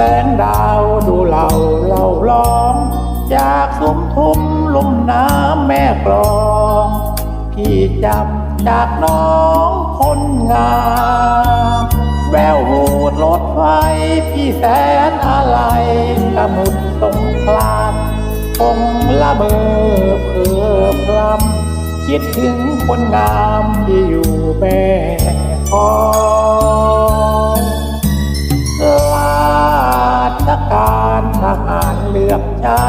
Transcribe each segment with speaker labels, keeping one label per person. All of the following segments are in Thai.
Speaker 1: แสงดาวดูเหล่าเล่าล้อมจากสุมทุ่มลุ่มน้ำแม่กลองพี่จำจากน้องคนงามแวววูดรถไฟพี่แสนอะไรกระมุดสงครามคงละเมอเพื่อพลำคิดถึงคนงามที่อยู่แม่กลอง การทหารเลือกใช้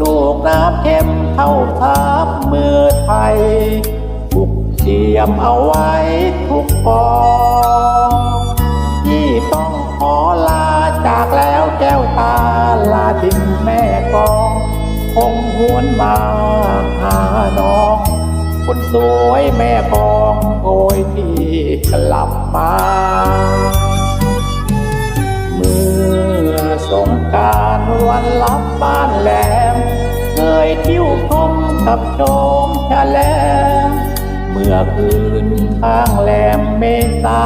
Speaker 1: ลูกน้ำเข้มเท่าทัพมือไทยทุกเตรียมเอาไว้ทุกปองที่ต้องขอลาจากแล้วแก้วตาลาทิ้งแม่กองคงหวนมาหาน้องคนสวยแม่กองโอยที่กลับมา เคยทิ้วคมกับโชมชะแลมเมื่อคืนข้างแหลมเมษา